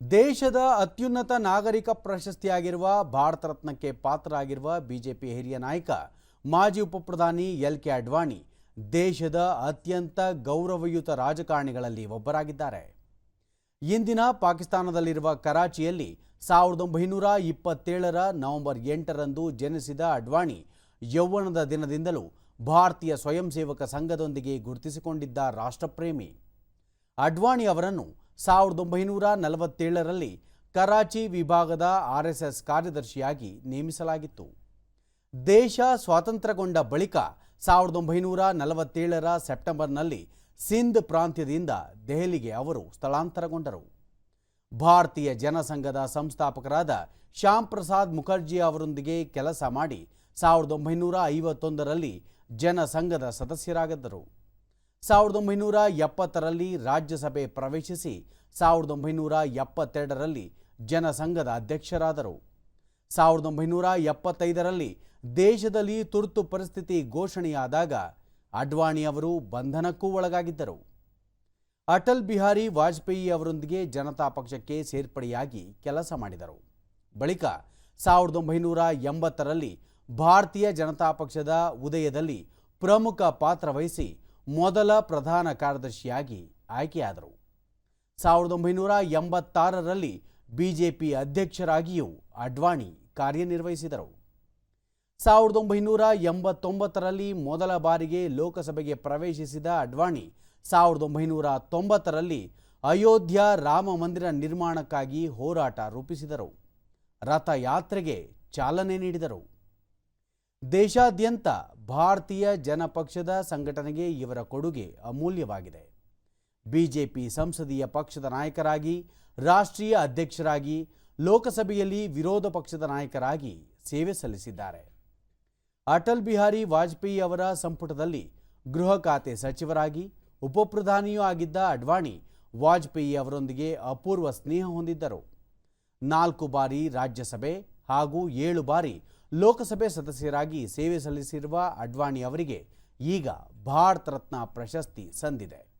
ದೇಶದ ಅತ್ಯುನ್ನತ ನಾಗರಿಕ ಪ್ರಶಸ್ತಿಯಾಗಿರುವ ಭಾರತ ರತ್ನಕ್ಕೆ ಪಾತ್ರರಾಗಿರುವ ಬಿಜೆಪಿ ಹಿರಿಯ ನಾಯಕ, ಮಾಜಿ ಉಪಪ್ರಧಾನಿ ಎಲ್ ಕೆ ಅಡ್ವಾಣಿ ದೇಶದ ಅತ್ಯಂತ ಗೌರವಯುತ ರಾಜಕಾರಣಿಗಳಲ್ಲಿ ಒಬ್ಬರಾಗಿದ್ದಾರೆ. ಇಂದಿನ ಪಾಕಿಸ್ತಾನದಲ್ಲಿರುವ ಕರಾಚಿಯಲ್ಲಿ ಸಾವಿರದ ಒಂಬೈನೂರ ಇಪ್ಪತ್ತೇಳರ ನವೆಂಬರ್ ಎಂಟರಂದು ಜನಿಸಿದ ಅಡ್ವಾಣಿ ಯೌವನದ ದಿನದಿಂದಲೂ ಭಾರತೀಯ ಸ್ವಯಂ ಸೇವಕ ಸಂಘದೊಂದಿಗೆ ಗುರುತಿಸಿಕೊಂಡಿದ್ದ ರಾಷ್ಟ್ರಪ್ರೇಮಿ. ಅಡ್ವಾಣಿ ಅವರನ್ನು ಸಾವಿರದ ಒಂಬೈನೂರ ನಲವತ್ತೇಳರಲ್ಲಿ ಕರಾಚಿ ವಿಭಾಗದ ಆರ್ಎಸ್ಎಸ್ ಕಾರ್ಯದರ್ಶಿಯಾಗಿ ನೇಮಿಸಲಾಗಿತ್ತು. ದೇಶ ಸ್ವಾತಂತ್ರ್ಯಗೊಂಡ ಬಳಿಕ ಸಾವಿರದ ಒಂಬೈನೂರ ನಲವತ್ತೇಳರ ಸೆಪ್ಟೆಂಬರ್ನಲ್ಲಿ ಸಿಂಧ್ ಪ್ರಾಂತ್ಯದಿಂದ ದೆಹಲಿಗೆ ಅವರು ಸ್ಥಳಾಂತರಗೊಂಡರು. ಭಾರತೀಯ ಜನಸಂಘದ ಸಂಸ್ಥಾಪಕರಾದ ಶ್ಯಾಮ್ ಪ್ರಸಾದ್ ಮುಖರ್ಜಿ ಅವರೊಂದಿಗೆ ಕೆಲಸ ಮಾಡಿ ಸಾವಿರದ ಒಂಬೈನೂರ ಐವತ್ತೊಂದರಲ್ಲಿ ಜನಸಂಘದ ಸದಸ್ಯರಾಗಿದ್ದರು. ಸಾವಿರದ ಒಂಬೈನೂರ ಎಪ್ಪತ್ತರಲ್ಲಿ ರಾಜ್ಯಸಭೆ ಪ್ರವೇಶಿಸಿ ಸಾವಿರದ ಒಂಬೈನೂರ ಎಪ್ಪತ್ತೆರಡರಲ್ಲಿ ಜನಸಂಘದ ಅಧ್ಯಕ್ಷರಾದರು. ಸಾವಿರದ ಒಂಬೈನೂರ ಎಪ್ಪತ್ತೈದರಲ್ಲಿ ದೇಶದಲ್ಲಿ ತುರ್ತು ಪರಿಸ್ಥಿತಿ ಘೋಷಣೆಯಾದಾಗ ಅಡ್ವಾಣಿ ಅವರು ಬಂಧನಕ್ಕೂ ಒಳಗಾಗಿದ್ದರು. ಅಟಲ್ ಬಿಹಾರಿ ವಾಜಪೇಯಿ ಅವರೊಂದಿಗೆ ಜನತಾ ಪಕ್ಷಕ್ಕೆ ಸೇರ್ಪಡೆಯಾಗಿ ಕೆಲಸ ಮಾಡಿದರು. ಬಳಿಕ ಸಾವಿರದ ಒಂಬೈನೂರ ಎಂಬತ್ತರಲ್ಲಿ ಭಾರತೀಯ ಜನತಾ ಪಕ್ಷದ ಉದಯದಲ್ಲಿ ಪ್ರಮುಖ ಪಾತ್ರ ವಹಿಸಿ ಮೊದಲ ಪ್ರಧಾನ ಕಾರ್ಯದರ್ಶಿಯಾಗಿ ಆಯ್ಕೆಯಾದರು. ಸಾವಿರದ ಒಂಬೈನೂರ ಎಂಬತ್ತಾರರಲ್ಲಿ ಬಿಜೆಪಿ ಅಧ್ಯಕ್ಷರಾಗಿಯೂ ಅಡ್ವಾಣಿ ಕಾರ್ಯನಿರ್ವಹಿಸಿದರು. ಸಾವಿರದ ಒಂಬೈನೂರ ಎಂಬತ್ತೊಂಬತ್ತರಲ್ಲಿ ಮೊದಲ ಬಾರಿಗೆ ಲೋಕಸಭೆಗೆ ಪ್ರವೇಶಿಸಿದ ಅಡ್ವಾಣಿ ಸಾವಿರದ ಒಂಬೈನೂರ ತೊಂಬತ್ತರಲ್ಲಿ ಅಯೋಧ್ಯ ರಾಮ ಮಂದಿರ ನಿರ್ಮಾಣಕ್ಕಾಗಿ ಹೋರಾಟ ರೂಪಿಸಿದರು. ರಥಯಾತ್ರೆಗೆ ಚಾಲನೆ ನೀಡಿದರು. ದೇಶಾದ್ಯಂತ ಭಾರತೀಯ ಜನಪಕ್ಷದ ಸಂಘಟನೆಗೆ ಇವರ ಕೊಡುಗೆ ಅಮೂಲ್ಯವಾಗಿದೆ. ಬಿಜೆಪಿ ಸಂಸದೀಯ ಪಕ್ಷದ ನಾಯಕರಾಗಿ, ರಾಷ್ಟ್ರೀಯ ಅಧ್ಯಕ್ಷರಾಗಿ, ಲೋಕಸಭೆಯಲ್ಲಿ ವಿರೋಧ ಪಕ್ಷದ ನಾಯಕರಾಗಿ ಸೇವೆ ಸಲ್ಲಿಸಿದ್ದಾರೆ. ಅಟಲ್ ಬಿಹಾರಿ ವಾಜಪೇಯಿ ಅವರ ಸಂಪುಟದಲ್ಲಿ ಗೃಹ ಖಾತೆ ಸಚಿವರಾಗಿ, ಉಪಪ್ರಧಾನಿಯೂ ಆಗಿದ್ದ ಅಡ್ವಾಣಿ ವಾಜಪೇಯಿ ಅವರೊಂದಿಗೆ ಅಪೂರ್ವ ಸ್ನೇಹ ಹೊಂದಿದ್ದರು. ನಾಲ್ಕು ಬಾರಿ ರಾಜ್ಯಸಭೆ ಹಾಗೂ ಏಳು ಬಾರಿ ಲೋಕಸಭೆ ಸದಸ್ಯರಾಗಿ ಸೇವೆ ಸಲ್ಲಿಸಿರುವ ಅಡ್ವಾಣಿ ಅವರಿಗೆ ಈಗ ಭಾರತ ರತ್ನ ಪ್ರಶಸ್ತಿ ಸಂದಿದೆ.